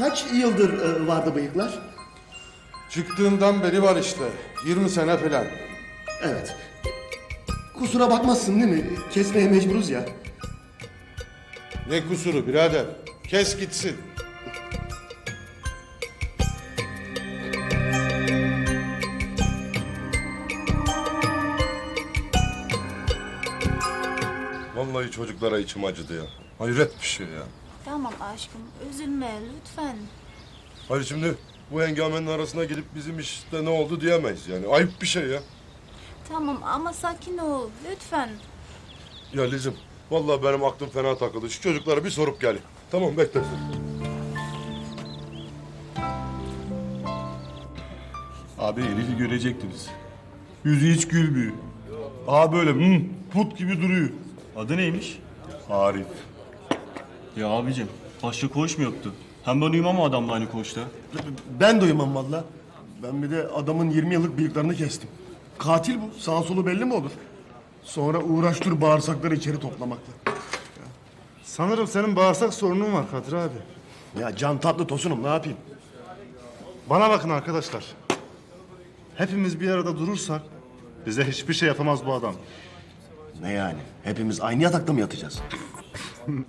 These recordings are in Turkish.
Kaç yıldır e, vardı bıyıklar? Çıktığından beri var işte. 20 sene falan. Evet. Kusura bakmazsın değil mi? Kesmeye mecburuz ya. Ne kusuru birader. Kes gitsin. Vallahi çocuklara içim acıdı ya. Hayret bir şey ya. Tamam aşkım üzülme lütfen. Hayır şimdi bu hengamenin arasına girip bizim işte ne oldu diyemeyiz yani. Ayıp bir şey ya. Tamam ama sakin ol lütfen. Ya Lizim vallahi benim aklım fena takıldı. Şu çocuklara bir sorup gelin. Tamam bekle. Abi Elif'i görecektiniz. Yüzü hiç gülmüyor. Aa böyle hmm, put gibi duruyor. Adı neymiş? Arif. Ya abicim başka koğuş mu yoktu? Hem ben uyumam o adamla aynı koğuşta. Ben de uyumam valla. Ben bir de adamın 20 yıllık bıyıklarını kestim. Katil bu. Sağ solu belli mi olur? Sonra uğraş dur bağırsakları içeri toplamakla. Sanırım senin bağırsak sorunun var Kadir abi. Ya can tatlı tosunum ne yapayım? Bana bakın arkadaşlar. Hepimiz bir arada durursak bize hiçbir şey yapamaz bu adam. Ne yani? Hepimiz aynı yatakta mı yatacağız?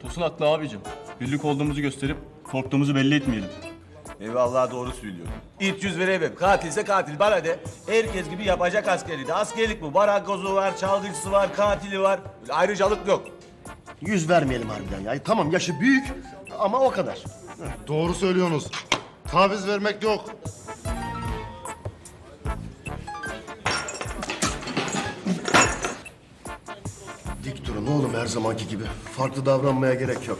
Tosun haklı abicim. Birlik olduğumuzu gösterip korktuğumuzu belli etmeyelim. Eyvallah doğru söylüyor. İlk yüz veremem. Katilse katil. Bana de. Herkes gibi yapacak askerliği de. Askerlik bu. Barakozu var, çalgıcısı var, katili var. Öyle ayrıcalık yok. Yüz vermeyelim harbiden ya. Tamam yaşı büyük ama o kadar. Doğru söylüyorsunuz. Taviz vermek yok. Her zamanki gibi. Farklı davranmaya gerek yok.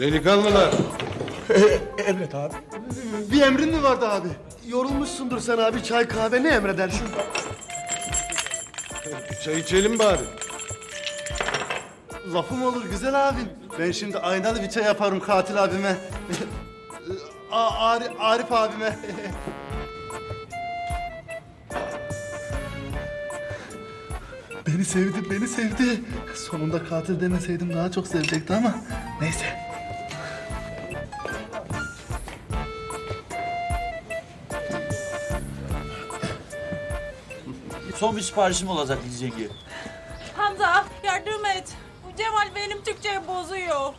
Delikanlılar. Bir emrin mi vardı abi? Yorulmuşsundur sen abi. Çay kahve ne emredersin? Çay içelim bari. Lafım olur güzel abim. Ben şimdi aynalı bir çay yaparım katil abime. A- Arif, Arif abime. beni sevdi, beni sevdi. Sonunda katil demeseydim daha çok sevecekti ama neyse. Son bir siparişim olacak yenge. Hamza yardım et. Cemal benim Türkçeyi bozuyor.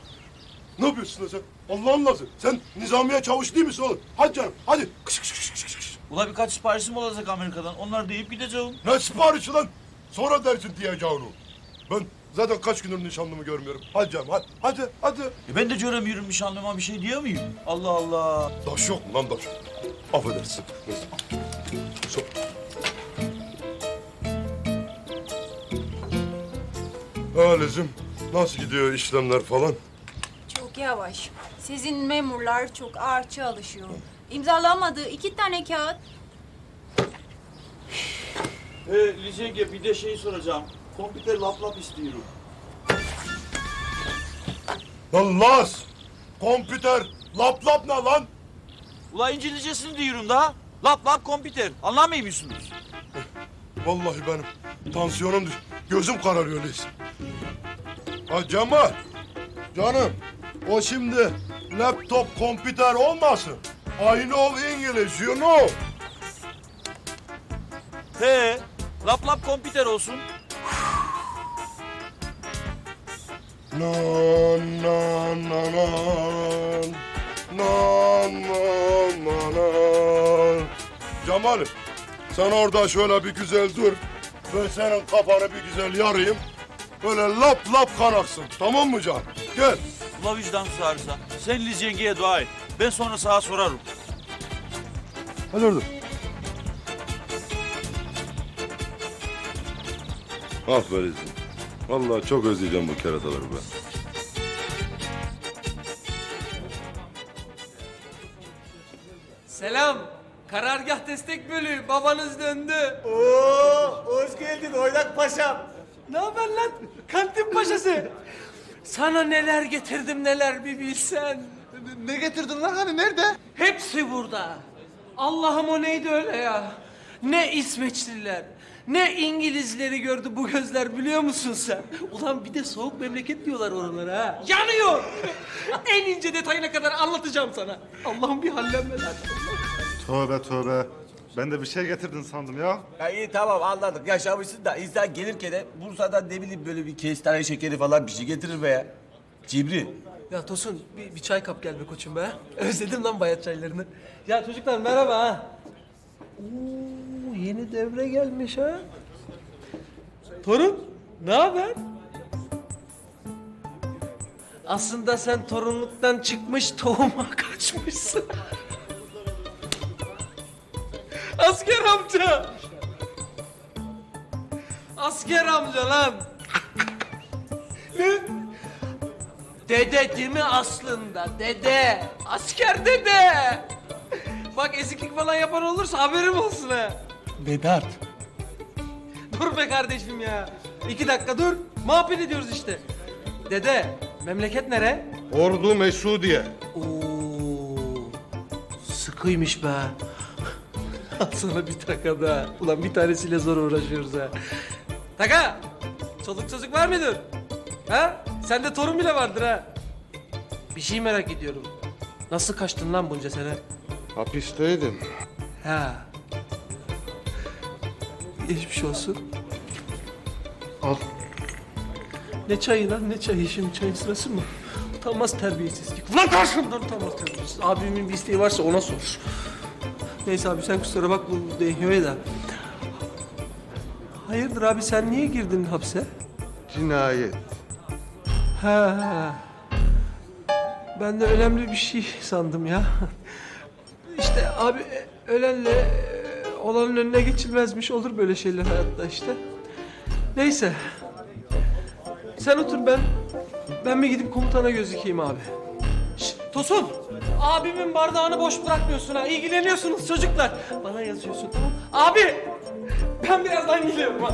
Ne yapıyorsun lan sen? Allah'ın lazı. Sen nizamiye çavuş değil misin oğlum? Hadi canım hadi. Kış kış kış kış kış. Ula birkaç siparişim olacak Amerika'dan. Onları deyip gideceğim. Ne siparişi lan? Sonra dersin diyeceğini. Ben zaten kaç gündür nişanlımı görmüyorum. Hadi canım hadi hadi hadi. E ben de göremiyorum nişanlıma bir şey diyor muyum? Allah Allah. Daş yok mu lan daş? Affedersin. Neyse. So Ha Lizim, nasıl gidiyor işlemler falan? Çok yavaş. Sizin memurlar çok ağır çalışıyor. İmzalamadığı iki tane kağıt. E, Liz yenge bir de şey soracağım. Kompüter lap lap istiyorum. Lan Las! Kompüter! Lap lap ne lan? Ula İngilizcesini diyorum da. Lap lap kompüter. Anlamıyor musunuz? Vallahi benim tansiyonum düş. Gözüm kararıyor Liz. Ha Cemal! Canım, o şimdi laptop, kompüter olmasın. I know English, you know. He. Lap lap kompüter olsun. Na na na na na na na na Cemal'im sen orada şöyle bir güzel dur. Ben senin kafanı bir güzel yarayım. Böyle lap lap kanaksın. Tamam mı can? Gel. Ula vicdan sağırsa. Sen Liz yengeye dua et. Ben sonra sağa sorarım. Hadi orada. Aferin. Vallahi çok özleyeceğim bu kerataları ben. Selam. Karargah destek bölüğü. Babanız döndü. Oo, hoş geldin oynak paşam. Ne haber lan? Kantin paşası. Sana neler getirdim neler bir bilsen. Ne getirdin lan hani nerede? Hepsi burada. Allah'ım o neydi öyle ya? Ne İsveçliler, ne İngilizleri gördü bu gözler biliyor musun sen? Ulan bir de soğuk memleket diyorlar oralara ha. Yanıyor! en ince detayına kadar anlatacağım sana. Allah'ım bir hallenmeler. Tövbe tövbe. Ben de bir şey getirdin sandım ya. Ya iyi tamam anladık yaşamışsın da insan gelirken de Bursa'dan ne bileyim böyle bir kestane şekeri falan bir şey getirir be ya. Cibri. Ya Tosun bir, bir çay kap gel be koçum be. Özledim lan bayat çaylarını. Ya çocuklar merhaba ha. Oo, yeni devre gelmiş ha. Torun ne haber? Aslında sen torunluktan çıkmış tohuma kaçmışsın. Asker amca. Asker amca lan. ne? Dede değil mi aslında? Dede. Asker dede. Bak eziklik falan yapan olursa haberim olsun ha. Vedat. Dur be kardeşim ya. İki dakika dur. Muhabbet ediyoruz işte. Dede, memleket nere? Ordu Mesudiye. Oo, sıkıymış be. Al sana bir taka da. Ulan bir tanesiyle zor uğraşıyoruz ha. Taka, çoluk çocuk var mıdır? Ha? Sende torun bile vardır ha. Bir şey merak ediyorum. Nasıl kaçtın lan bunca sene? Hapisteydim. Ha. Geçmiş olsun. Al. Ne çayı lan ne çayı şimdi çayın sırası mı? Utanmaz terbiyesizlik. Ulan karşımdan utanmaz terbiyesiz. Abimin bir isteği varsa ona sor. Neyse abi sen kusura bakma bu değiyor da. Hayırdır abi sen niye girdin hapse? Cinayet. Ha. Ben de önemli bir şey sandım ya. İşte abi ölenle e, olanın önüne geçilmezmiş. Olur böyle şeyler hayatta işte. Neyse. Sen otur ben ben bir gidip komutana gözükeyim abi. Tosun. Abimin bardağını boş bırakmıyorsun ha. İlgileniyorsunuz çocuklar. Bana yazıyorsun tamam. Abi. Ben birazdan geliyorum abi.